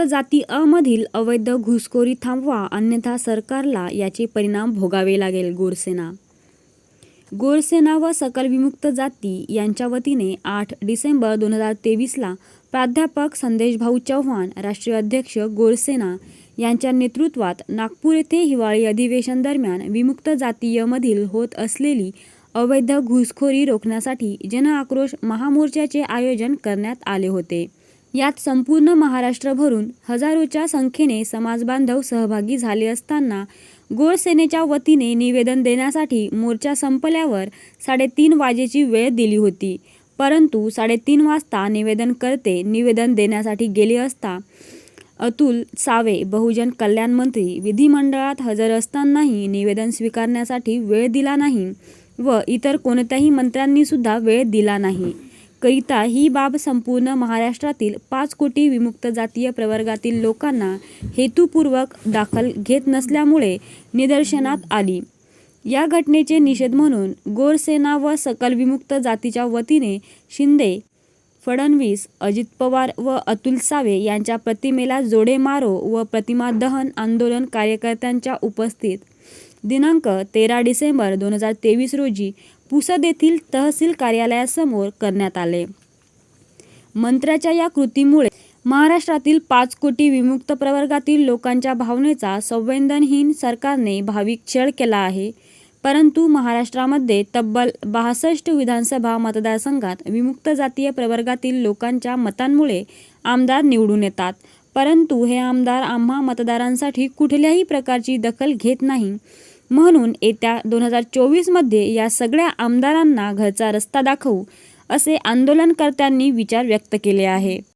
जाती अमधील मधील अवैध घुसखोरी थांबवा अन्यथा सरकारला याचे परिणाम भोगावे लागेल गोरसेना. गोरसेना व सकल विमुक्त जाती यांच्या वतीने आठ डिसेंबर दोन हजार तेवीसला प्राध्यापक संदेशभाऊ चव्हाण राष्ट्रीय अध्यक्ष गोरसेना यांच्या नेतृत्वात नागपूर येथे हिवाळी अधिवेशन दरम्यान विमुक्त जातीयमधील होत असलेली अवैध घुसखोरी रोखण्यासाठी जनआक्रोश महामोर्चाचे आयोजन करण्यात आले होते. यात संपूर्ण महाराष्ट्रभरून हजारोच्या संख्येने समाजबांधव सहभागी झाले असताना गोरसेनेच्या वतीने निवेदन देण्यासाठी मोर्चा संपल्यावर साडेतीन वाजेची वेळ दिली होती. परंतु साडेतीन वाजता निवेदनकर्ते निवेदन देण्यासाठी गेले असता अतुल सावे बहुजन कल्याण मंत्री विधिमंडळात हजर असतानाही निवेदन स्वीकारण्यासाठी वेळ दिला नाही व इतर कोणत्याही मंत्र्यांनी सुद्धा वेळ दिला नाही. करिता ही बाब संपूर्ण महाराष्ट्रातील पाच कोटी विमुक्त जातीय प्रवर्गातील लोकांना हेतुपूर्वक दाखल घेत नसल्यामुळे निदर्शनात आली. या घटनेचे निषेध म्हणून गोरसेना व सकल विमुक्त जातीच्या वतीने शिंदे फडणवीस अजित पवार व अतुल सावे यांच्या प्रतिमेला जोडे मारो व प्रतिमा दहन आंदोलन कार्यकर्त्यांच्या उपस्थित दिनांक तेरा डिसेंबर दोन हजार तेवीस रोजी पुसद येथील तहसील कार्यालयासमोर करण्यात आले. मंत्र्याच्या या कृतीमुळे महाराष्ट्रातील पाच कोटी विमुक्त प्रवर्गातील लोकांच्या भावनेचा संवेदनहीन सरकारने भाविक छळ केला आहे. परंतु महाराष्ट्रामध्ये तब्बल बासष्ट विधानसभा मतदारसंघात विमुक्त जातीय प्रवर्गातील लोकांच्या मतांमुळे आमदार निवडून येतात. परंतु हे आमदार आम्हा मतदारांसाठी कुठल्याही प्रकारची दखल घेत नाही. म्हणून येत्या दोन हजार चोवीसमध्ये या सगळ्या आमदारांना घरचा रस्ता दाखवू असे आंदोलनकर्त्यांनी विचार व्यक्त केले आहे.